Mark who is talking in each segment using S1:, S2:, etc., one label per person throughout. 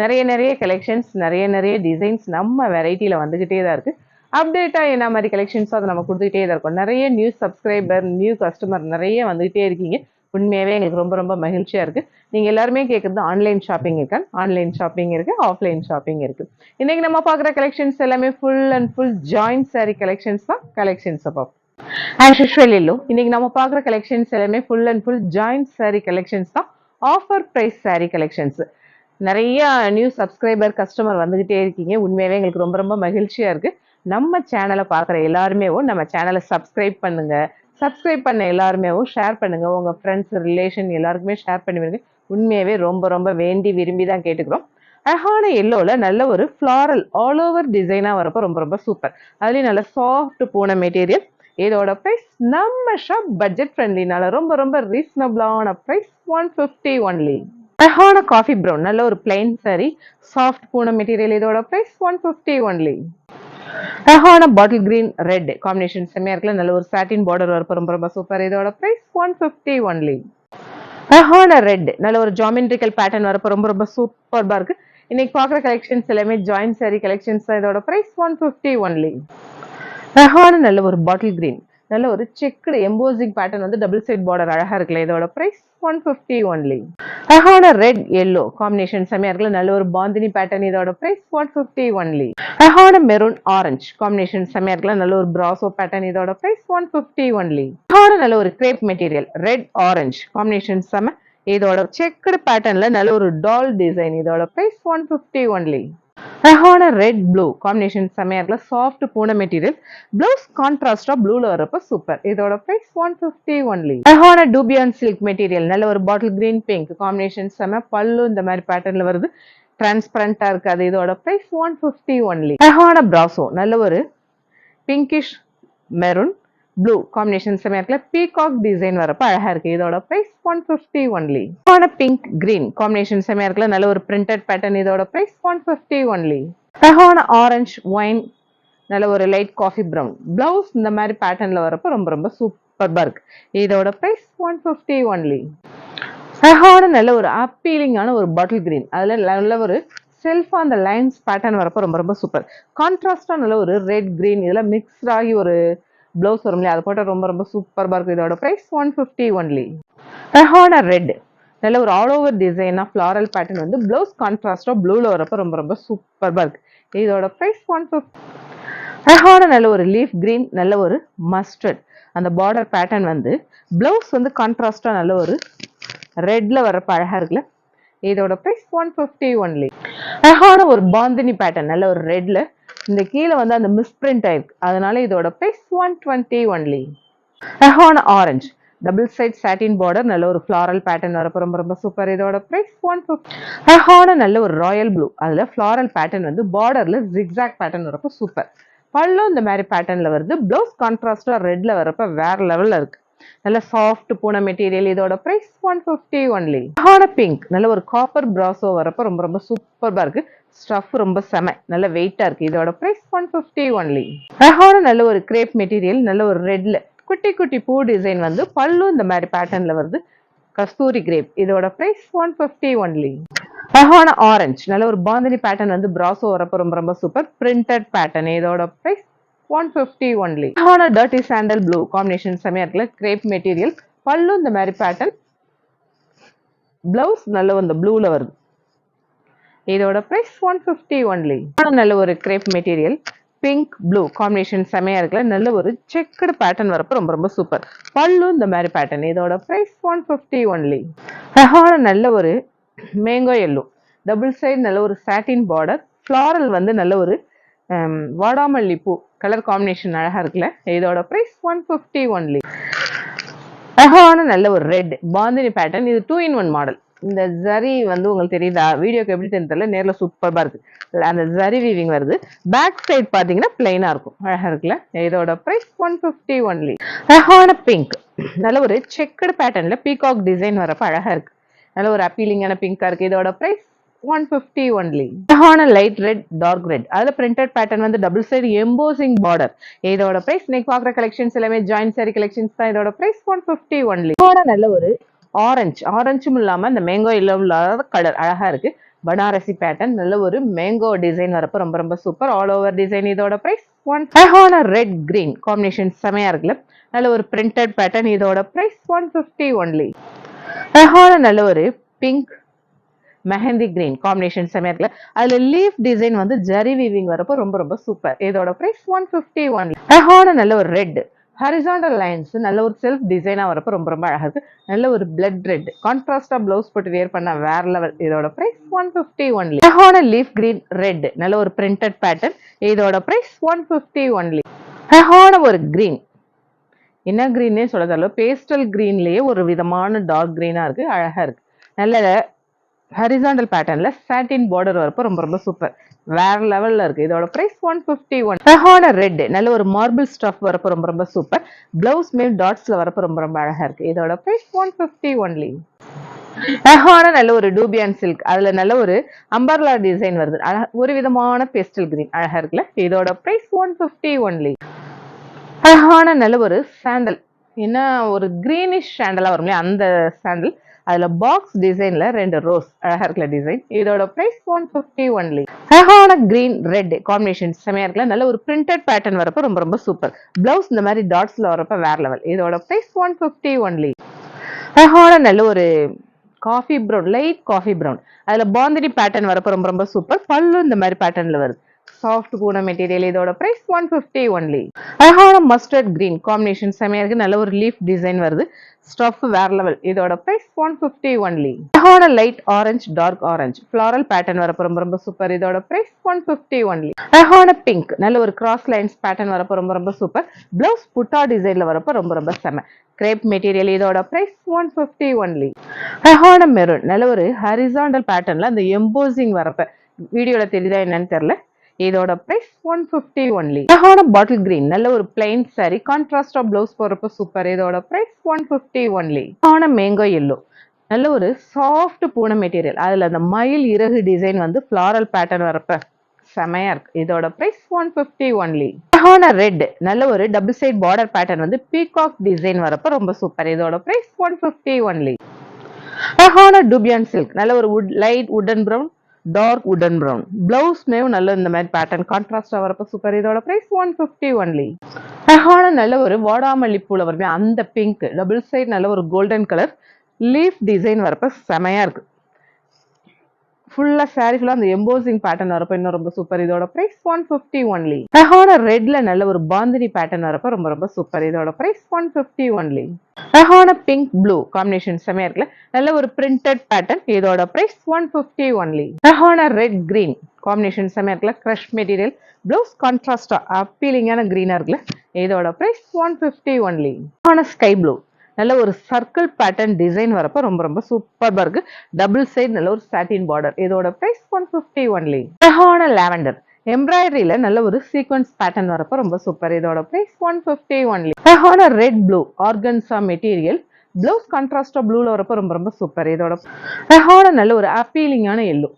S1: நிறைய நிறைய கலெக்ஷன்ஸ் நிறைய நிறைய டிசைன்ஸ் நம்ம வெரைட்டியில் வந்துக்கிட்டே தான் இருக்குது அப்டேட்டாக என்ன மாதிரி கலெக்ஷன்ஸோ அதை நம்ம கொடுத்துக்கிட்டே தான் இருக்கோம். நிறைய நியூ சப்ஸ்கிரைபர் நியூ கஸ்டமர் நிறைய வந்துக்கிட்டே இருக்கீங்க. உண்மையாகவே எங்களுக்கு ரொம்ப ரொம்ப மகிழ்ச்சியாக இருக்குது நீங்கள் எல்லாருமே கேட்குறது ஆன்லைன் ஷாப்பிங் இருக்கான் ஆன்லைன் ஷாப்பிங் இருக்குது ஆஃப்லைன் ஷாப்பிங் இருக்குது இன்றைக்கி நம்ம பார்க்குற கலெக்ஷன்ஸ் எல்லாமே full and full joint sari collections தான். கலெக்ஷன்ஸை பார்ப்போம் அண்ட் ஷுஷ்வல் இல்லோ இன்றைக்கி நம்ம பார்க்குற கலெக்ஷன்ஸ் எல்லாமே full and full joint sari collections தான். ஆஃபர் ப்ரைஸ் சாரி கலெக்ஷன்ஸ் நிறைய நியூ சப்ஸ்கிரைபர் கஸ்டமர் வந்துக்கிட்டே இருக்கீங்க. உண்மையாகவே எங்களுக்கு ரொம்ப ரொம்ப மகிழ்ச்சியாக இருக்குது நம்ம சேனலை பார்க்குற எல்லாருமே நம்ம சேனலை சப்ஸ்கிரைப் பண்ணுங்கள் சப்ஸ்கிரைப் பண்ண எல்லாருமே ஷேர் பண்ணுங்கள் உங்கள் ஃப்ரெண்ட்ஸ் ரிலேஷன் எல்லாருக்குமே ஷேர் பண்ணி உண்மையாகவே ரொம்ப ரொம்ப வேண்டி விரும்பி தான் கேட்டுக்கிறோம். அழகான எல்லோவில் நல்ல ஒரு ஃப்ளாரல் ஆல் ஓவர் டிசைனாக வரப்போ ரொம்ப ரொம்ப சூப்பர் அதுலேயும் நல்ல சாஃப்ட் போன மெட்டீரியல் இதோட ப்ரைஸ் நம்ம ஷாப் பட்ஜெட் ஃப்ரெண்ட்லினால ரொம்ப ரொம்ப ரீசனபிளான ப்ரைஸ் ஒன் ஃபிஃப்டி ஒன்லி அழகான காஃபி ப்ரௌன் நல்ல ஒரு பிளைன் சாரி சாஃப்ட் பூனை மெட்டீரியல் இதோட ப்ரைஸ் ஒன் ஃபிஃப்டி ஒன்லி அழகான பாட்டில் கிரீன் ரெட் காம்பினேஷன் செம்மையா இருக்குல்ல. நல்ல ஒரு சாட்டின் பார்டர் வரப்போ ரொம்ப ரொம்ப சூப்பர் இதோட ப்ரைஸ் ஒன் ஃபிஃப்டி ஒன்லி அழகான ரெட் நல்ல ஒரு ஜாமெண்ட்ரிக்கல் பேட்டர்ன் வரப்போ ரொம்ப ரொம்ப சூப்பர்பா இருக்கு. இன்னைக்கு பார்க்குற கலெக்ஷன்ஸ் எல்லாமே ஜாயின் சாரி கலெக்ஷன்ஸ் தான். இதோட ப்ரைஸ் ஒன் ஃபிஃப்டி ஒன்லி அழகான நல்ல ஒரு பாட்டில் கிரீன் நல்ல ஒரு செக்குடு எம்போசிங் பேட்டர்ன் வந்து டபுள் சைட் பார்டர் அழகா இருக்குல்ல இதோட பிரைஸ் ஒன் ஃபிஃப்டி ஒன்லி அழகான ரெட் எல்லோ காம்பினேஷன் செம்மையா இருக்குல்ல நல்ல ஒரு பாந்தினி பேட்டர்ன் இதோட பிரைஸ் ஒன் ஃபிஃப்டி ஒன்லி அழகான மெரூன் ஆரஞ்சு காம்பினேஷன் செம்மையா இருக்குல்ல நல்ல ஒரு பிராசோ பேட்டர்ன் இதோட பிரைஸ் ஒன் ஃபிஃப்டி ஒன்லி அழகான நல்ல ஒரு crepe material red orange combination செம்ம இதோட செக்குடு பேட்டர்ன்ல நல்ல ஒரு டால் டிசைன் இதோட பிரைஸ் ஒன் ஃபிஃப்டி ஒன்லி அழகான ரெட் ப்ளூ காம்பினேஷன் செம்மையாக இருக்குல்ல சாஃப்ட் பூன மெட்டீரியல். ப்ளவுஸ் கான்ட்ராஸ்டாக ப்ளூல வரப்ப சூப்பர் இதோட ப்ரைஸ் ஒன் ஃபிஃப்டி ஒன்லி அழகான டூபியான் சில்க் மெட்டீரியல் நல்ல ஒரு பாட்டில் கிரீன் பிங்க் காம்பினேஷன் செம்ம பல்லு இந்த மாதிரி பேட்டர்னில் வருது. டிரான்ஸ்பரண்டாக இருக்காது இதோட ப்ரைஸ் ஒன் ஃபிஃப்டி ஒன்லி அழகான ப்ராசோ நல்ல ஒரு பிங்கிஷ் மெரூன் ப்ளூ காம்பினேஷன் செம்மையா இருக்குல்ல பீகாக் டிசைன் வரப்ப அழகா இருக்கு. இதோட பிரைஸ் ஒன் ஃபிஃப்டி ஒன்லி அழகான பிங்க் கிரீன் காம்பினேஷன் செம்மையா இருக்குல்ல நல்ல ஒரு பிரிண்டட் பேட்டர்ன் இதோட பிரைஸ் ஒன் ஃபிஃப்டி ஒன்லி அழகான ஆரஞ்சு ஒயின் நல்ல ஒரு லைட் காஃபி ப்ரௌன் பிளவுஸ் இந்த மாதிரி பேட்டர்ன்ல வரப்போ ரொம்ப ரொம்ப சூப்பர்பா இருக்கு. இதோட பிரைஸ் ஒன் ஃபிஃப்டி ஒன்லி அழகான நல்ல ஒரு அப்பீலிங்கான ஒரு பாட்டில் கிரீன் அதில் நல்ல ஒரு செல்ஃபா அந்த லைன்ஸ் பேட்டர்ன் வரப்போ ரொம்ப ரொம்ப சூப்பர் கான்ட்ராஸ்டாக நல்ல ஒரு ரெட் கிரீன் இதெல்லாம் மிக்ஸ்ட் ஆகி ஒரு ப்ளவுஸ் வரும் இல்லையா? அதை போட்டால் ரொம்ப ரொம்ப சூப்பராக இருக்கும். இதோட ப்ரைஸ் ஒன் ஃபிஃப்டி ஒன்லி ரெஹான ரெட் நல்ல ஒரு ஆல் ஓவர் டிசைனாக ஃப்ளாரல் பேட்டர்ன் வந்து ப்ளவுஸ் கான்ட்ராஸ்டாக ப்ளூவில் வரப்போ ரொம்ப ரொம்ப சூப்பராக இருக்கு. இதோட ப்ரைஸ் ஒன் ஃபிஃப்டி அழகான நல்ல ஒரு லீஃப் க்ரீன் நல்ல ஒரு மஸ்டர்ட் அந்த பார்டர் பேட்டர்ன் வந்து ப்ளவுஸ் வந்து கான்ட்ராஸ்டாக நல்ல ஒரு ரெட்டில் வரப்போ அழகாக இருக்குல்ல? இதோட ப்ரைஸ் ஒன் ஃபிஃப்டி ஒன்லி அழகான ஒரு பாந்தினி பேட்டர்ன் நல்ல ஒரு ரெட்டில் இந்த கீழே வந்து அந்த மிஸ்பிரிண்ட் ஆயிருக்கு. அதனால இதோட ப்ரைஸ் ஒன் டுவெண்ட்டி ஒன்லி அழகான orange double side satin border நல்ல ஒரு ஃப்ளாரல் பேட்டர்ன் வரப்போ ரொம்ப ரொம்ப சூப்பர் இதோட ப்ரைஸ் ஒன் ஃபிஃப்டி அழகான நல்ல ஒரு ராயல் ப்ளூ அதில் ஃப்ளாரல் பேட்டர்ன் வந்து பார்டரில் ஜிக்ஸாக் பேட்டர்ன் வரப்போ சூப்பர் பல்லும் இந்த மாதிரி பேட்டர்னில் வருது. ப்ளவுஸ் கான்ட்ராஸ்டாக ரெட்ல வரப்போ வேற லெவலில் இருக்கு. நல்ல சாஃப்ட் பூன மெட்டீரியல் இதோட ப்ரைஸ் ஒன் ஃபிஃப்டி ஒன்லி அழகான பிங்க் நல்ல ஒரு காப்பர் பிராசோ வரப்போ ரொம்ப ரொம்ப சூப்பராக இருக்கு. ஸ்டஃப் ரொம்ப செம. நல்ல வெயிட்டா இருக்கு. இதோட ப்ரைஸ் ஒன் ஃபிஃப்டி ஒன்லி அழகான நல்ல ஒரு கிரேப் மெட்டீரியல் நல்ல ஒரு ரெட்டில் குட்டி குட்டி பூ டிசைன் வந்து பல்லும் இந்த மாதிரி பேட்டர்னில் வருது. கஸ்தூரி கிரேப் இதோட ப்ரைஸ் ஒன் ஃபிஃப்டி ஒன்லி அழகான ஆரஞ்சு நல்ல ஒரு பாந்தினி பேட்டர்ன் வந்து பிராசோ வரப்போ ரொம்ப ரொம்ப சூப்பர் பிரிண்டட் பேட்டர்ன் இதோட ப்ரைஸ் ஒன் ஃபிஃப்டி ஒன்லி அழகான டர்ட்டி சாண்டல் ப்ளூ காம்பினேஷன் செமையாக இருக்குல்ல. கிரேப் மெட்டீரியல் பல்லு இந்த மாதிரி பேட்டர்ன் பிளவுஸ் நல்ல இந்த ப்ளூவில் வருது. இதோட ப்ரைஸ் ஒன் ஃபிஃப்டி ஒன்லி நல்ல ஒரு crepe material pink blue combination செமையாக இருக்குல்ல நல்ல ஒரு செக்குடு பேட்டர்ன் வரப்போ ரொம்ப ரொம்ப சூப்பர் பல்லு இந்த மாதிரி பேட்டர்ன் இதோட ப்ரைஸ் ஒன் ஃபிஃப்டி ஒன்லி அழகான நல்ல ஒரு மேங்கோ எல்லோ டபுள் சைடு நல்ல ஒரு சாட்டின் பார்டர் ஃப்ளாரல் வந்து நல்ல ஒரு um, வாடாமல்லி பூ கலர் காம்பினேஷன் அழகாக இருக்குல்ல இதோட ப்ரைஸ் ஒன் ஃபிஃப்டி ஒன்லி அழகான நல்ல ஒரு ரெட் பாந்தினி பேட்டர்ன் இது டூ இன் ஒன் மாடல் இந்த ஜரி வந்து உங்களுக்கு தெரியுதா? வீடியோக்கு எப்படி தெரியல. நேர்ல சூப்பராக இருக்கு. அந்த ஜரி வீவிங் வருது. பேக் சைடு பாத்தீங்கன்னா பிளைனா இருக்கும். அழகாக இருக்குல்ல? இதோட ப்ரைஸ் ஒன் பிப்டி ஒன்லி அழகான பிங்க் நல்ல ஒரு செக்குடு பேட்டர்ன்ல பீகாக் டிசைன் வரப்போ அழகா இருக்கு. நல்ல ஒரு அப்பீலிங்கான பிங்காக இருக்கு. இதோட பிரைஸ் ஒன் ஃபிஃப்டி ஒன்லி அழகான லைட் ரெட் டார்க் ரெட் அதுல பிரிண்டட் பேட்டர்ன் வந்து டபுள் சைடு எம்போசிங் பார்டர் இதோட ப்ரைஸ் இன்னைக்கு பார்க்குற கலெக்ஷன்ஸ் எல்லாமே ஜாயின்ட் சாரி கலெக்ஷன்ஸ் தான். இதோட பிரைஸ் ஒன் ஃபிஃப்டி ஒன்லி நல்ல ஒரு ஆரஞ்சு ஆரஞ்சும் இல்லாமல் இந்த மேங்கோ இல்லோ இல்லாத கலர் அழகாக இருக்குது பனாரசி பேட்டர்ன் நல்ல ஒரு மேங்கோ டிசைன் வரப்போ ரொம்ப ரொம்ப சூப்பர் ஆல் ஓவர் டிசைன் இதோட ப்ரைஸ் ஒன் அழகான ரெட் கிரீன் காம்பினேஷன் செமையாக இருக்குல்ல. நல்ல ஒரு பிரிண்டட் பேட்டர்ன் இதோட ப்ரைஸ் ஒன் ஃபிஃப்டி ஒன்லி அழகான நல்ல ஒரு பிங்க் மெஹந்தி கிரீன் காம்பினேஷன் செமையாக இருக்குல்ல. அதில் லீஃப் டிசைன் வந்து ஜரி வீவிங் வரப்போ ரொம்ப ரொம்ப சூப்பர் இதோட ப்ரைஸ் ஒன் ஃபிஃப்டி ஒன்லி அழகான நல்ல ஒரு ரெட் ஹரிசாண்டல் லைன்ஸ் நல்ல ஒரு செல்ஃப் டிசைனா வரப்போ ரொம்ப ரொம்ப அழகா இருக்கு. நல்ல ஒரு பிளட் ரெட் கான்ட்ராஸ்டா ப்ளவுஸ் போட்டு வேர் பண்ண வேற லெவல் இதோட ப்ரைஸ் ஒன் ஃபிஃப்டி ஒன்லி அழகான லீஃப் கிரீன் ரெட் நல்ல ஒரு பிரிண்டட் பேட்டர்ன் இதோட ப்ரைஸ் ஒன் ஃபிஃப்டி ஒன்லி அழகான ஒரு கிரீன் என்ன கிரீன்னே சொல்ல பேஸ்டல் கிரீன்லயே ஒரு விதமான டார்க் கிரீனா இருக்கு. அழகா இருக்கு. நல்ல ஹரிசாண்டல் பேட்டர்னில் சாட்டின் பார்டர் வரப்போ ரொம்ப ரொம்ப சூப்பர் வேற லெவலில் இருக்கு. இதோட ப்ரைஸ் ஒன் ஃபிஃப்டி ஒன் அழகான ரெட் நல்ல ஒரு மார்பிள் ஸ்டஃப் வரப்போ ரொம்ப ரொம்ப சூப்பர் பிளவுஸ் மேல் டாட்ஸில் வரப்போ ரொம்ப ரொம்ப அழகா இருக்கு. இதோட ப்ரைஸ் ஒன் ஃபிஃப்டி ஒன்லி அழகான நல்ல ஒரு டூபியான் சில்க் அதுல நல்ல ஒரு அம்பர்லா டிசைன் வருது. அழகா ஒரு விதமான பேஸ்டல் கிரீன் அழகா இருக்குல்ல? இதோட பிரைஸ் ஒன் பிப்டி ஒன்லி அழகான நல்ல ஒரு சாண்டல் என்ன ஒரு கிரீனிஷ் சாண்டலா வரும் இல்லையா? அந்த சாண்டல் அதில் பாக்ஸ் டிசைனில் ரெண்டு ரோஸ் அழகாக இருக்கிற டிசைன் இதோட ப்ரைஸ் ஒன் ஃபிஃப்டி ஒன்லி அழகான கிரீன் ரெட் காம்பினேஷன் செமையாக இருக்கல நல்ல ஒரு பிரிண்டட் பேட்டர்ன் வரப்போ ரொம்ப ரொம்ப சூப்பர் பிளவுஸ் இந்த மாதிரி டாட்ஸில் வரப்போ வேற லெவல் இதோட ப்ரைஸ் ஒன் ஃபிஃப்டி ஒன்லி அழகான நல்ல ஒரு coffee brown light coffee brown அதில் பாந்தினி பேட்டர்ன் வரப்போ ரொம்ப ரொம்ப சூப்பர் பல்லு இந்த மாதிரி பேட்டர்னில் வருது. சாஃப்ட் கூட மெட்டீரியல் இதோட பிரைஸ் ஒன் பிப்டி ஒன்லி அழகான மஸ்டர்ட் கிரீன் காம்பினேஷன் செமையா இருக்கு. நல்ல ஒரு லீஃப் டிசைன் வருது. ஸ்டஃப் வேற லெவல் இதோட பிரைஸ் ஒன் பிப்டி ஒன்லி அழகான light orange dark orange floral pattern வரப்போ ரொம்ப ரொம்ப சூப்பர் இதோட பிரைஸ் ஒன் பிப்டி ஒன்லி அழகான பிங்க் நல்ல ஒரு கிராஸ் லைன்ஸ் பேட்டர்ன் வரப்போ ரொம்ப ரொம்ப சூப்பர் பிளவுஸ் புட்டா டிசைன்ல வரப்போ ரொம்ப ரொம்ப செம. கிரேப் மெட்டீரியல் இதோட பிரைஸ் ஒன் பிப்டி ஒன்லி அழகான மெரூன் நல்ல ஒரு ஹரிசாண்டல் பேட்டர்ன்ல அந்த எம்போசிங் வரப்ப. வீடியோல தெரியுதா என்னன்னு தெரியல. இதோட ப்ரைஸ் ஒன் ஃபிஃப்டி ஒன்லி அழகான பாட்டில் கிரீன் நல்ல ஒரு பிளைன் சாரி கான்ட்ராஸ்டா பிளவுஸ் போறப்ப சூப்பர் இதோட ப்ரைஸ் ஒன் ஃபிஃப்டி ஒன்லி ஆன மேங்கோ எல்லோ நல்ல ஒரு சாஃப்ட் பூனை மெட்டீரியல் அதுல அந்த மயில் இறகு டிசைன் வந்து ஃபிளாரல் பேட்டர்ன் வரப்ப செமையா இருக்கு. இதோட பிரைஸ் ஒன் பிப்டி ஒன்லி அழகான ரெட் நல்ல ஒரு டபுள் சைட் பார்டர் பேட்டர்ன் வந்து பீகாக் டிசைன் வரப்ப ரொம்ப சூப்பர் இதோட பிரைஸ் ஒன் பிப்டி ஒன்லி அழகான டுபியான் சில்க் நல்ல ஒரு வுட் லைட் உடன் ப்ரௌன் டார்க் உடன் ப்ரௌன் பிளவுஸ்மேவும் நல்ல இந்த மாதிரி பேட்டர்ன் கான்ட்ராஸ்டாக வரப்போ சூப்பர் இதோட ப்ரைஸ் ஒன் ஃபிஃப்டி ஒன்லி அழகான நல்ல ஒரு வாடாமல்லி பூவில் வருமே அந்த பிங்க் டபுள் சைட் நல்ல ஒரு கோல்டன் கலர் லீஃப் டிசைன் வரப்போ செமையா இருக்கு. ஃபுல்லா சாரி அந்த எம்போசிங் பேட்டர்ன் வரப்ப இன்னும் ரொம்ப சூப்பர் இதோட பிரைஸ் ஒன் பிப்டி ஒன்லி அழகான ரெட்ல நல்ல ஒரு பாந்தினி பேட்டர்ன் வரப்ப ரொம்ப ரொம்ப சூப்பர் இதோட பிரைஸ் ஒன் பிப்டி ஒன்லி அழகான பிங்க் ப்ளூ காம்பினேஷன் செமையா இருக்குல்ல? நல்ல ஒரு பிரிண்டட் பேட்டர்ன் இதோட பிரைஸ் ஒன் பிப்டி ஒன்லி அழகான ரெட் கிரீன் காம்பினேஷன் செமையா இருக்குல்ல? கிரஷ் மெட்டீரியல் ப்ளவுஸ் கான்ட்ராஸ்டா அப்பீலிங்கான கிரீனா இருக்குல்ல? இதோட பிரைஸ் ஒன் பிப்டி ஒன்லி அழகான ஸ்கை ப்ளூ நல்ல ஒரு சர்க்கிள் பேட்டர்ன் டிசைன் வரப்ப ரொம்ப ரொம்ப சூப்பராக இருக்குது டபுள் சைடு நல்ல ஒரு சாட்டின் பார்டர் இதோட ப்ரைஸ் ஒன் ஃபிஃப்டி ஒன்லி அழகான லாவெண்டர் எம்ப்ராய்டரியில் நல்ல ஒரு சீக்வன்ஸ் பேட்டர்ன் வரப்ப ரொம்ப சூப்பர் இதோட ப்ரைஸ் ஒன் ஃபிஃப்டி ஒன்லி அழகான red blue organza material blouse கான்ட்ராஸ்டா ப்ளூல வரப்ப ரொம்ப ரொம்ப சூப்பர் இதோட அழகான நல்ல ஒரு அப்பீலிங்கான எல்லோ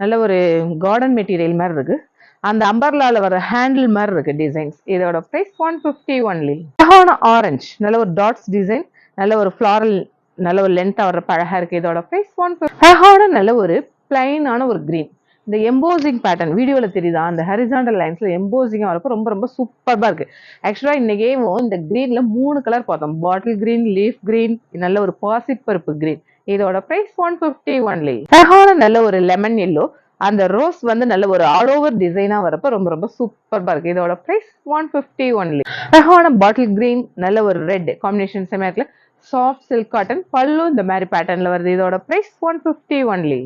S1: நல்ல ஒரு கார்டன் மெட்டீரியல் மாதிரி இருக்குது அந்த அம்பர்லால வர ஹேண்டில் மாதிரி இருக்கு டிசைன்ஸ் இதோட பிரைஸ் ஒன் பிப்டி ஒன்லி அழகான ஆரஞ்சு நல்ல ஒரு டாட்ஸ் டிசைன் நல்ல ஒரு ஃபிளாரல் நல்ல ஒரு லென்த்தாக வர்றப்ப அழகா இருக்கு. இதோட பிரைஸ் ஒன் அழகான நல்ல ஒரு பிளைனான ஒரு க்ரீன் இந்த எம்போசிங் பேட்டர்ன் வீடியோவில் தெரியுதா? அந்த ஹரிசாண்டல் லைன்ஸில் எம்போசிங்காக வரப்போ ரொம்ப ரொம்ப சூப்பராக இருக்கு. ஆக்சுவலாக இன்னைக்கேவும் இந்த க்ரீனில் மூணு கலர் பார்த்தோம். பாட்டில் கிரீன் லீஃப் கிரீன் நல்ல ஒரு பாசிப்பருப்பு கிரீன் இதோட பிரைஸ் ஒன் பிப்டி ஒன்லி அழகான நல்ல ஒரு லெமன் எல்லோ அந்த ரோஸ் வந்து நல்ல ஒரு ஆல் ஓவர் டிசைனா வரப்ப ரொம்ப ரொம்ப சூப்பர்பா இருக்கு. இதோட பிரைஸ் ஒன் பிப்டி ஒன்லி அழகான பாட்டில் கிரீன் நல்ல ஒரு ரெட் காம்பினேஷன் செமையா இருக்குல்ல? சாஃப்ட் சில்க் காட்டன் பல்லு இந்த மாதிரி பேட்டர்ன்ல வருது. இதோட பிரைஸ் ஒன் பிப்டி ஒன்லி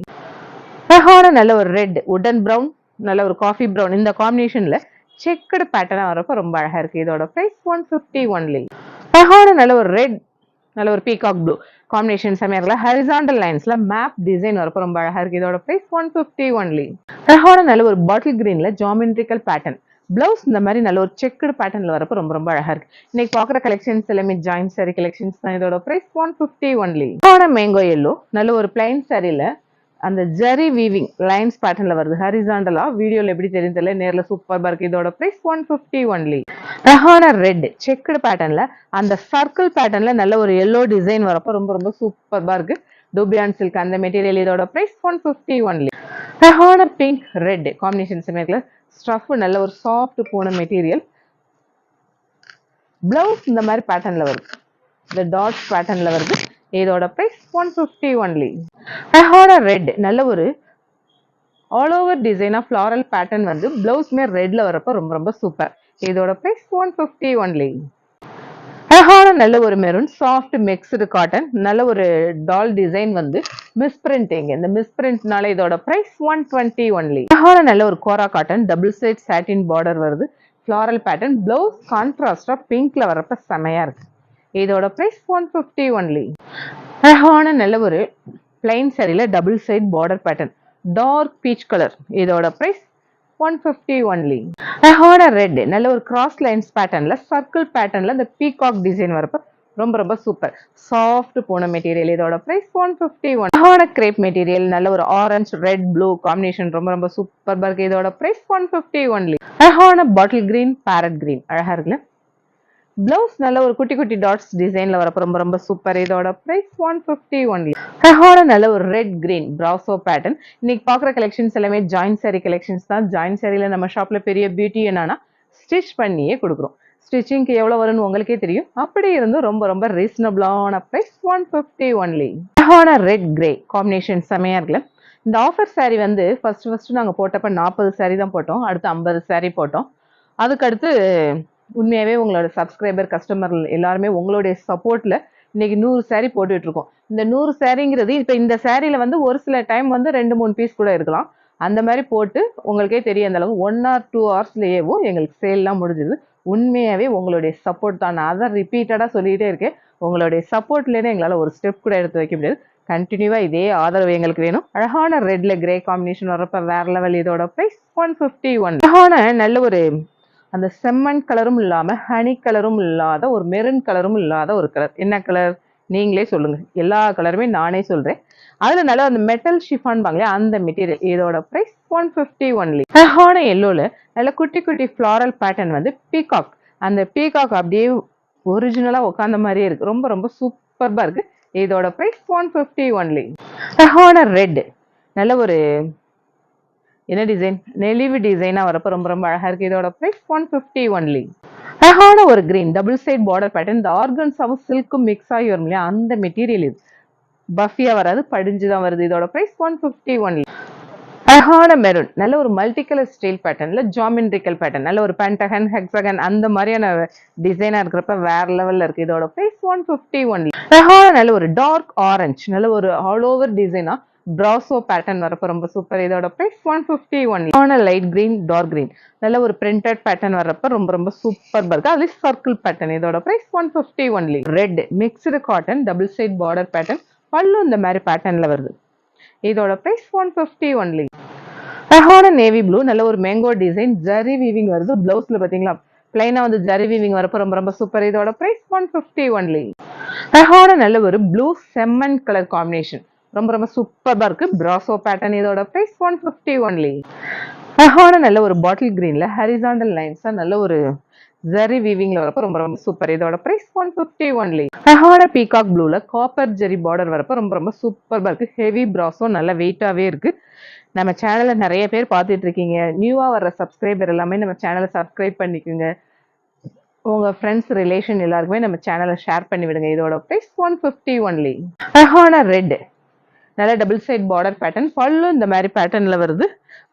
S1: அழகான நல்ல ஒரு ரெட் உடன் ப்ரௌன் நல்ல ஒரு காஃபி ப்ரௌன் இந்த காம்பினேஷன்ல செக்குடு பேட்டர்னா வரப்ப ரொம்ப அழகா இருக்கு. இதோட பிரைஸ் ஒன் பிப்டி ஒன்லி அழகான நல்ல ஒரு ரெட் நல்ல ஒரு பீகாக் ப்ளூ காம்பினேஷன் செமையாக இருக்குல்ல ஹரிசாண்டல் லைன்ஸ்ல மேப் டிசைன் வரப்போ ரொம்ப அழகா இருக்கு. இதோட ப்ரைஸ் ஒன் ஃபிஃப்டி ஒன்லி அழகான நல்ல ஒரு பாட்டில் கிரீன்ல ஜாமெண்ட்ரிக்கல் பேட்டர்ன் பிளவுஸ் இந்த மாதிரி நல்ல ஒரு செக்குடு பேட்டர்ன்ல வரப்போ ரொம்ப ரொம்ப அழகா இருக்கு. இன்னைக்கு பார்க்குற கலெக்ஷன்ஸ் எல்லாமே ஜாயின் சாரி கலெக்ஷன்ஸ் தான். இதோட price one fifty only mango yellow நல்ல ஒரு பிளைன் சாரியில அந்த ஜரி வீவிங் லைன்ஸ் பேட்டர்ன்ல வருது. ஹரிசாண்டலா வீடியோல எப்படி தெரியும் தெரியல. நேர்ல சூப்பர் இருக்கு. இதோட பிரைஸ் ஒன் பிப்டி ஒன்லி ரஹான ரெட் செக்குடு பேட்டர்ன்ல அந்த சர்க்கிள் பேட்டர்ன்ல நல்ல ஒரு எல்லோ டிசைன் வரப்போ ரொம்ப ரொம்ப சூப்பராக இருக்கு. டூபியான் சில்க் அந்த மெட்டீரியல் இதோட பிரைஸ் ஒன் ஃபிஃப்டி ஒன்லி ரஹான பிங்க் ரெட் காம்பினேஷன் ஸ்டஃப் நல்ல ஒரு சாஃப்ட் போன மெட்டீரியல் பிளவுஸ் இந்த மாதிரி பேட்டர்ன்ல வருது. இந்த டாட் பேட்டர்ன்ல வருது. இதோட ப்ரைஸ் ஒன் ஃபிஃப்டி ஒன்லி அழகான ரெட் நல்ல ஒரு ஆல் ஓவர் டிசைனாக ஃப்ளாரல் பேட்டர்ன் வந்து பிளவுஸ்மே ரெட்ல வரப்போ ரொம்ப ரொம்ப சூப்பர் இதோட ப்ரைஸ் ஒன் ஃபிஃப்டி ஒன்லி அழகான நல்ல ஒரு மெரூன் சாஃப்ட் மிக்ஸ்டு காட்டன் நல்ல ஒரு டால் டிசைன் வந்து மிஸ் பிரிண்டிங் இந்த மிஸ் பிரிண்ட்னால இதோட ப்ரைஸ் ஒன் டுவெண்ட்டி ஒன்லி அழகான நல்ல ஒரு kora cotton double side satin border வருது. ஃப்ளாரல் பேட்டர்ன் பிளவுஸ் கான்ட்ராஸ்டா பிங்க்ல வரப்ப செமையா இருக்கு. இதோட ப்ரைஸ் ஒன் ஃபிஃப்டி ஒன்லி அழகான நல்ல ஒரு plain சரியில் double side border pattern dark peach colour இதோட ப்ரைஸ் ஒன் ஃபிஃப்டி ஒன்லி அழகான ரெட் நல்ல ஒரு கிராஸ் லைன்ஸ் பேட்டர்ன்ல சர்க்கிள் பேட்டர்ன்ல இந்த பீகாக் டிசைன் வரப்ப ரொம்ப ரொம்ப சூப்பர் சாஃப்ட் போன மெட்டீரியல் இதோட ப்ரைஸ் ஒன் ஃபிஃப்டி ஒன் அழகான கிரேப் மெட்டீரியல் நல்ல ஒரு ஆரஞ்சு ரெட் ப்ளூ காம்பினேஷன் ரொம்ப ரொம்ப சூப்பர் இருக்கு. இதோட ப்ரைஸ் ஒன் ஃபிஃப்டி ஒன்லி அழகான பாட்டில் கிரீன் பேரட் கிரீன் அழகா இருக்குல்ல? பிளவுஸ் நல்ல ஒரு குட்டி குட்டி டாட்ஸ் டிசைன்ல வரப்போ ரொம்ப ரொம்ப சூப்பர் இதோட பிரைஸ் ஒன் ஃபிஃப்டி ஒன்லி ஹெஹோட நல்ல ஒரு ரெட் கிரீன் ப்ராசோ பேட்டர்ன் இன்னைக்கு பாக்குற கலெக்ஷன்ஸ் எல்லாமே ஜாயின் சாரி கலெக்ஷன்ஸ் தான். ஜாயின் சாரியில நம்ம ஷாப்ல பெரிய பியூட்டி என்னன்னா ஸ்டிச் பண்ணியே கொடுக்குறோம். ஸ்டிச்சிங்க்கு எவ்வளோ வரும்னு உங்களுக்கே தெரியும். அப்படி இருந்தும் ரொம்ப ரொம்ப ரீசனபிளான ப்ரைஸ் ஒன் ஃபிஃப்டி ஒன்லி அழகான ரெட் கிரே காம்பினேஷன் செமையா இருக்குல்ல. இந்த ஆஃபர் சாரீ வந்து ஃபர்ஸ்ட் ஃபர்ஸ்ட் நாங்கள் போட்டப்ப நாற்பது சாரி தான் போட்டோம். அடுத்து ஐம்பது சாரி போட்டோம். அதுக்கடுத்து உண்மையாகவே உங்களோட சப்ஸ்கிரைபர் கஸ்டமர் எல்லாருமே உங்களுடைய சப்போர்ட்டில் இன்னைக்கு நூறு சேரீ போட்டுட்ருக்கோம். இந்த நூறு சேரீங்கிறது இப்போ இந்த சேரீயில் வந்து ஒரு சில டைம் வந்து ரெண்டு மூணு பீஸ் கூட இருக்கலாம். அந்த மாதிரி போட்டு உங்களுக்கே தெரிய அந்த ஒன் ஆர் டூ ஹவர்ஸ்லேயேவும் எங்களுக்கு சேல்லாம் முடிஞ்சுது. உண்மையாகவே உங்களுடைய சப்போர்ட் தான். நான் அதை ரிப்பீட்டடாக சொல்லிகிட்டே இருக்கேன். உங்களுடைய சப்போர்ட்லேருந்து எங்களால் ஒரு ஸ்டெப் கூட எடுத்து வைக்க முடியாது. கண்டினியூவாக இதே ஆதரவு எங்களுக்கு வேணும். அழகான ரெட்டில் கிரே காம்பினேஷன் வரப்போ வேற லெவல் இதோட ப்ரைஸ் ஒன் ஃபிஃப்டி ஒன் அழகான நல்ல ஒரு அந்த செம்மண் கலரும் இல்லாமல் ஹனி கலரும் இல்லாத ஒரு மெரூன் கலரும் இல்லாத ஒரு கலர். என்ன கலர்? நீங்களே சொல்லுங்கள் எல்லா கலருமே நானே சொல்கிறேன் அதில் நல்ல அந்த மெட்டல் ஷிஃபான் பாங்களே அந்த மெட்டீரியல் இதோட ப்ரைஸ் ஒன் ஃபிஃப்டி ஒன்லி அழகான எல்லோவில் நல்ல குட்டி குட்டி ஃப்ளாரல் பேட்டர்ன் வந்து பீகாக் அந்த பீகாக் அப்படியே ஒரிஜினலாக உட்காந்த மாதிரியே இருக்குது ரொம்ப ரொம்ப சூப்பர்பாக இருக்குது இதோட ப்ரைஸ் ஒன் ஃபிஃப்டி ஒன்லி அழகான ரெட் நல்ல ஒரு என்ன டிசைன் நெளிவு டிசைனாக வரப்போ ரொம்ப ரொம்ப அழகாக இருக்குது இதோட ப்ரைஸ் ஒன் ஃபிஃப்டி ஒன்லி அழகான ஒரு green double side border pattern இந்த ஆர்கன்ஸாவும் சில்க்கும் மிக்ஸ் ஆகி வரும் இல்லையா? அந்த மெட்டீரியல் இது. பஃபியாக வராது படிஞ்சு தான் வருது. இதோட ப்ரைஸ் ஒன் ஃபிஃப்டி ஒன்லி அழகான மெரூன் நல்ல ஒரு மல்டி கலர் ஸ்டைல் பேட்டர்ன்ல ஜாமெண்ட்ரிக்கல் பேட்டர்ன் நல்ல ஒரு பென்டகன் ஹெக்ஸகன் அந்த மாதிரியான டிசைனா இருக்கிறப்ப வேற லெவல்ல இருக்கு. இதோட ப்ரைஸ் ஒன் ஃபிஃப்டி ஒன்லி அழகான நல்ல ஒரு டார்க் ஆரஞ்ச் நல்ல ஒரு ஆல் ஓவர் டிசைனா ப்ராசோ பேட்டர்ன் வரப்போ ரொம்ப சூப்பர் இதோட ப்ரைஸ் ஒன் ஃபிஃப்டி ஒன் ஆனால் லைட் கிரீன் டார்க் கிரீன் நல்ல ஒரு பிரிண்டட் பேட்டர்ன் வரப்ப ரொம்ப ரொம்ப சூப்பர் இருக்கு. அது சர்க்கிள் பேட்டர்ன் இதோட price one fifty only red mixed cotton double side border pattern பல்லும் இந்த மாதிரி பேட்டர்ன்ல வருது. இதோட ப்ரைஸ் ஒன் ஃபிஃப்டி ஒன்லி அழகான நேவி ப்ளூ நல்ல ஒரு மேங்கோ டிசைன் ஜரி வீவிங் வருது. பிளவுஸ்ல பாத்தீங்களா? பிளைனா வந்து ஜரி வீவிங் வரப்போ ரொம்ப ரொம்ப சூப்பர் இதோட ப்ரைஸ் ஒன் ஃபிஃப்டி ஒன்லி அழகான நல்ல ஒரு ப்ளூ செம்மன் கலர் காம்பினேஷன் ரொம்ப ரொம்ப சூப்பராக இருக்கு. பிராசோ பேட்டர்ன் இதோட ப்ரைஸ் ஒன் ஃபிஃப்டி ஒன்லி அழகான நல்ல ஒரு பாட்டில் கிரீன்ல ஹரிசாண்டல் லைன்ஸ் நல்ல ஒரு ஜரி வீவிங்ல வரப்போ ரொம்ப ரொம்ப சூப்பர் இதோட ப்ரைஸ் ஒன் ஃபிஃப்டி ஒன்லி அழகான பீகாக் ப்ளூல காப்பர் ஜெரி பார்டர் வரப்போ ரொம்ப ரொம்ப சூப்பராக இருக்கு. ஹெவி பிராஸோ நல்ல வெயிட்டாவே இருக்கு. நம்ம சேனலை நிறைய பேர் பார்த்துட்டு இருக்கீங்க. நியூவாக வர்ற சப்ஸ்கிரைபர் எல்லாமே நம்ம சேனலை சப்ஸ்கிரைப் பண்ணிக்கோங்க. உங்கள் ஃப்ரெண்ட்ஸ் ரிலேஷன் எல்லாருக்குமே நம்ம சேனலை ஷேர் பண்ணி விடுங்க இதோட ப்ரைஸ் ஒன் ஃபிஃப்டி ஒன்லி அழகான ரெட் நல்ல டபுள் சைட் பார்டர் பேட்டர்ன் பல்லும் இந்த மாதிரி பேட்டர்னில் வருது.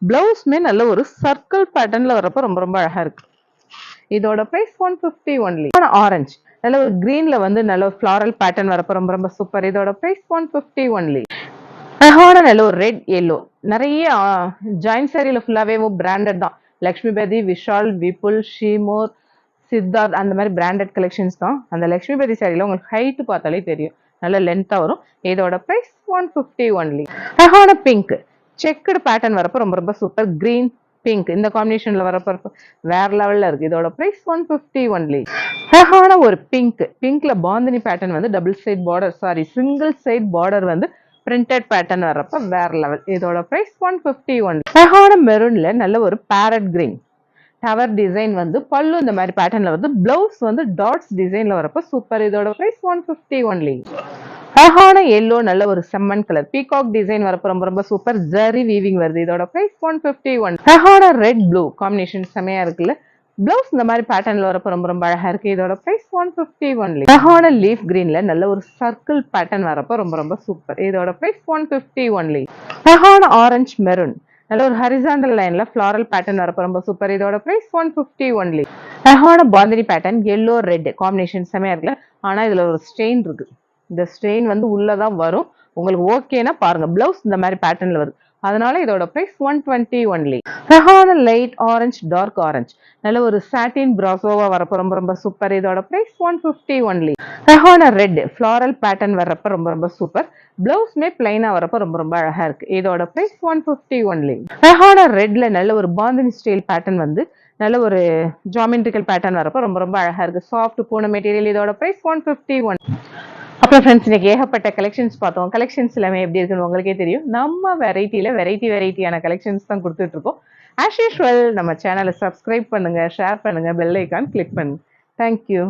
S1: பிளவுஸ்மே நல்ல ஒரு சர்க்கிள் பேட்டர்னில் வரப்போ ரொம்ப ரொம்ப அழகாக இருக்குது இதோட price one fifty only orange நல்ல ஒரு க்ரீனில் வந்து நல்ல ஒரு ஃப்ளாரல் பேட்டர்ன் வரப்போ ரொம்ப ரொம்ப சூப்பர் இதோட ப்ரைஸ் ஒன் ஃபிஃப்டி ஒன்லி அழகான நல்ல ஒரு ரெட் எல்லோ நிறைய ஜாயின் சாரியில ஃபுல்லாகவே பிராண்டட் தான். லக்ஷ்மிபதி விஷால் விபுல் ஷீமோர் சித்தார்த் அந்த மாதிரி பிராண்டட் கலெக்ஷன்ஸ் தான். அந்த லக்ஷ்மிபதி பேதி உங்களுக்கு ஹைட் பார்த்தாலே தெரியும். நல்ல லென்த்தாக வரும். இதோட ப்ரைஸ் ஒன் ஃபிஃப்டி ஒன்லி அழகான பிங்க் செக்குடு பேட்டர்ன் வரப்போ ரொம்ப ரொம்ப சூப்பர் கிரீன் பிங்க் இந்த காம்பினேஷனில் வரப்போ வேற லெவலில் இருக்குது இதோட ப்ரைஸ் ஒன் ஃபிஃப்டி ஒன்லி அழகான ஒரு பிங்க் பிங்க்ல பாந்தினி பேட்டர்ன் வந்து double side border sari single side border வந்து பிரிண்டட் பேட்டர்ன் வர்றப்ப வேற லெவல் இதோட ப்ரைஸ் ஒன் ஃபிஃப்டி ஒன் அழகான மெரூன்ல நல்ல ஒரு பேரட் கிரீன் டவர் டிசைன் வந்து பல்லு இந்த மாதிரி பேட்டர்ன்ல வந்து பிளவுஸ் வந்து டாட்ஸ் டிசைன்ல வரப்ப சூப்பர் இதோட ப்ரைஸ் ஒன் ஃபிஃப்டி ஒன்லி அழகான எல்லோ நல்ல ஒரு செம்மன் கலர் பீகாக் டிசைன் வரப்ப ரொம்ப ரொம்ப சூப்பர் ஜரி வீவிங் வருது. இதோட ப்ரைஸ் ஒன் ஃபிஃப்டி ஒன் அழகான ரெட் ப்ளூ காம்பினேஷன் செமையா இருக்குல்ல. பிளவுஸ் இந்த மாதிரி பேட்டர்ன்ல வரப்ப ரொம்ப ரொம்ப அழகா இருக்கு. இதோட பிரைஸ் ஒன் ஃபிஃப்டி ஒன்லி அழகான லீஃப் கிரீன்ல நல்ல ஒரு சர்க்கிள் பேட்டர்ன் வரப்ப ரொம்ப ரொம்ப சூப்பர் இதோட பிரைஸ் ஒன் ஃபிஃப்டி ஒன்லி அழகான ஆரஞ்சு மெரூன் நல்ல ஒரு ஹரிசாண்டல் லைன்ல ஃபிளாரல் பேட்டர்ன் வரப்போ ரொம்ப சூப்பர் இதோட பிரைஸ் ஒன் ஃபிஃப்டி ஒன்லி அழகான bandhani pattern yellow red combination செமையா இருக்குல்ல? ஆனா இதுல ஒரு ஸ்டெயின் இருக்கு. இந்த ஸ்ட்ரெயின் வந்து உள்ளதான் வரும். உங்களுக்கு ஓகேனா பாருங்க. பிளவுஸ் இந்த மாதிரி பேட்டர்ன்ல வருது. அதனால இதோட பிரைஸ் ஒன் டுவெண்ட்டி ஒன்லி ரஹான லைட் ஆரஞ்ச் டார்க் ஆரஞ்ச் நல்ல ஒரு சாட்டின் பிராசோவா வரப்ப ரொம்ப ரொம்ப சூப்பர் இதோட பிரைஸ் ஒன் ஃபிஃப்டி ஒன்லி ரஹான ரெட் ஃபிளாரல் பேட்டர்ன் வர்றப்ப ரொம்ப ரொம்ப சூப்பர் பிளவுஸ்மே பிளைனா வரப்ப ரொம்ப ரொம்ப அழகா இருக்கு. இதோட பிரைஸ் ஒன் ஃபிஃப்டி ஒன்லி ரஹான ரெட்ல நல்ல ஒரு பாந்தினி ஸ்டைல் பேட்டர்ன் வந்து நல்ல ஒரு ஜாமெண்ட்ரிக்கல் பேட்டர்ன் வரப்ப ரொம்ப ரொம்ப அழகா இருக்கு. சாஃப்ட் பூன மெட்டீரியல் இதோட பிரைஸ் ஒன் ஃபிஃப்டி ஒன் அப்புறம் ஃப்ரெண்ட்ஸ் இன்றைக்கி ஏகப்பட்ட கலெக்ஷன்ஸ் பார்த்தோம். கலெக்ஷன்ஸ் எல்லாமே எப்படி இருக்குன்னு உங்களுக்கே தெரியும். நம்ம வெரைட்டியில் வெரைட்டி வெரைட்டியான கலெக்ஷன்ஸ் தான் கொடுத்துட்ருக்கோம். ஆஸ் யூஷுவல் நம்ம சேனலை சப்ஸ்கிரைப் பண்ணுங்கள் ஷேர் பண்ணுங்கள் பெல் ஐக்கான் கிளிக் பண்ணுங்கள் தேங்க்யூ